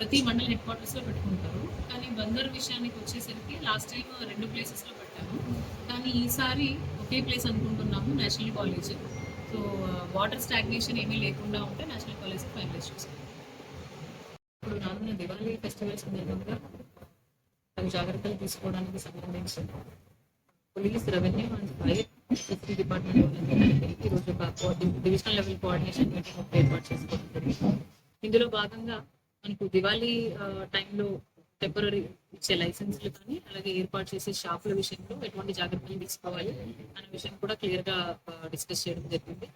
ప్రతి మండల హెడ్ క్వార్టర్స్లో పెట్టుకుంటారు. కానీ బందర్ విషయానికి వచ్చేసరికి లాస్ట్ టైం రెండు ప్లేసెస్లో పెట్టాము. కానీ ఈసారి ఒకే ప్లేస్ అనుకుంటున్నాము national college so water stagnation ఏమీ లేకుండా ఉంటే నేషనల్ కాలేజ్ ఫైనలైజ్ చేస్తాం ఇప్పుడు రానున్న దివాళీ ఫెస్టివల్ సందర్భంగా తగు జాగ్రత్తలు తీసుకోవడానికి సంబంధించి police revenue and fire safety department ఈరోజు ఒక డివిజనల్ లెవెల్ కోఆర్డినేషన్ మీటింగ్ ఒకటి ఏర్పాటు చేసుకోవడం జరిగింది. ఇందులో భాగంగా మనకు దివాళీ టైంలో టెంపరీ ఇచ్చే లైసెన్స్లు కానీ అలాగే ఏర్పాటు చేసే షాపుల విషయంలో ఎటువంటి జాగ్రత్తలు తీసుకోవాలి అనే విషయం కూడా క్లియర్గా డిస్కస్ చేయడం జరిగింది.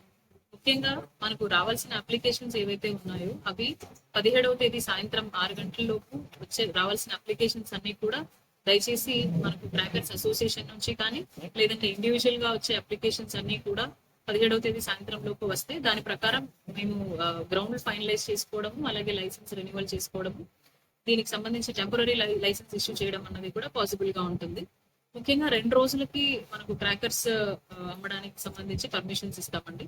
ముఖ్యంగా మనకు రావాల్సిన అప్లికేషన్స్ ఏవైతే ఉన్నాయో అవి పదిహేడవ తేదీ సాయంత్రం ఆరు గంటలలోపు వచ్చే రావాల్సిన అప్లికేషన్స్ అన్ని కూడా దయచేసి మనకు క్రాకర్స్ అసోసియేషన్ నుంచి కానీ లేదంటే ఇండివిజువల్గా వచ్చే అప్లికేషన్స్ అన్ని కూడా పదిహేడవ తేదీ సాయంత్రం లోపు వస్తే దాని ప్రకారం మేము గ్రౌండ్ ఫైనలైజ్ చేసుకోవడము అలాగే లైసెన్స్ రెన్యువల్ చేసుకోవడము దీనికి సంబంధించి టెంపరీ లైసెన్స్ ఇష్యూ చేయడం అన్నది కూడా పాసిబుల్గా ఉంటుంది. ముఖ్యంగా రెండు రోజులకి మనకు క్రాకర్స్ అమ్మడానికి సంబంధించి పర్మిషన్స్ ఇస్తామండి.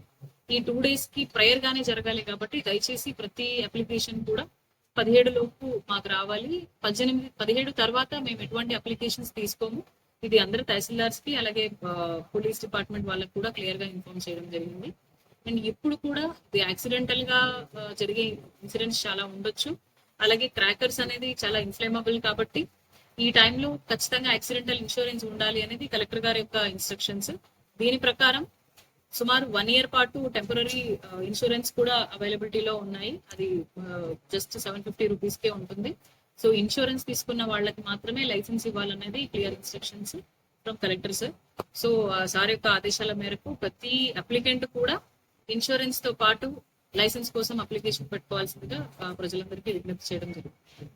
ఈ టూ డేస్కి ప్రేయర్ గానే జరగాలి కాబట్టి దయచేసి ప్రతి అప్లికేషన్ కూడా పదిహేడు లోపు మాకు రావాలి. పద్దెనిమిది పదిహేడు తర్వాత మేము ఎటువంటి అప్లికేషన్స్ తీసుకోము. ఇది అందరు తహసీల్దార్స్కి అలాగే పోలీస్ డిపార్ట్మెంట్ వాళ్ళకి కూడా క్లియర్గా ఇన్ఫార్మ్ చేయడం జరిగింది. అండ్ ఇప్పుడు కూడా యాక్సిడెంటల్గా జరిగే ఇన్సిడెంట్స్ చాలా ఉండొచ్చు. అలాగే క్రాకర్స్ అనేది చాలా ఇన్ఫ్లేమబుల్ కాబట్టి ఈ టైంలో ఖచ్చితంగా యాక్సిడెంటల్ ఇన్సూరెన్స్ ఉండాలి అనేది కలెక్టర్ గారి యొక్క ఇన్స్ట్రక్షన్స్ దీని ప్రకారం సుమారు వన్ ఇయర్ పాటు టెంపరీ ఇన్సూరెన్స్ uh, కూడా అవైలబిలిటీలో ఉన్నాయి. అది జస్ట్ సెవెన్ ఫిఫ్టీ రూపీస్ కే ఉంటుంది. సో ఇన్సూరెన్స్ తీసుకున్న వాళ్ళకి మాత్రమే లైసెన్స్ ఇవ్వాలనేది clear instructions from collector sir so sir యొక్క ఆదేశాల మేరకు ప్రతి అప్లికెంట్ కూడా ఇన్సూరెన్స్తో పాటు లైసెన్స్ కోసం అప్లికేషన్ పెట్టుకోవాల్సిందిగా ప్రజలందరికీ విజ్ఞప్తి చేయడం జరుగుతుంది.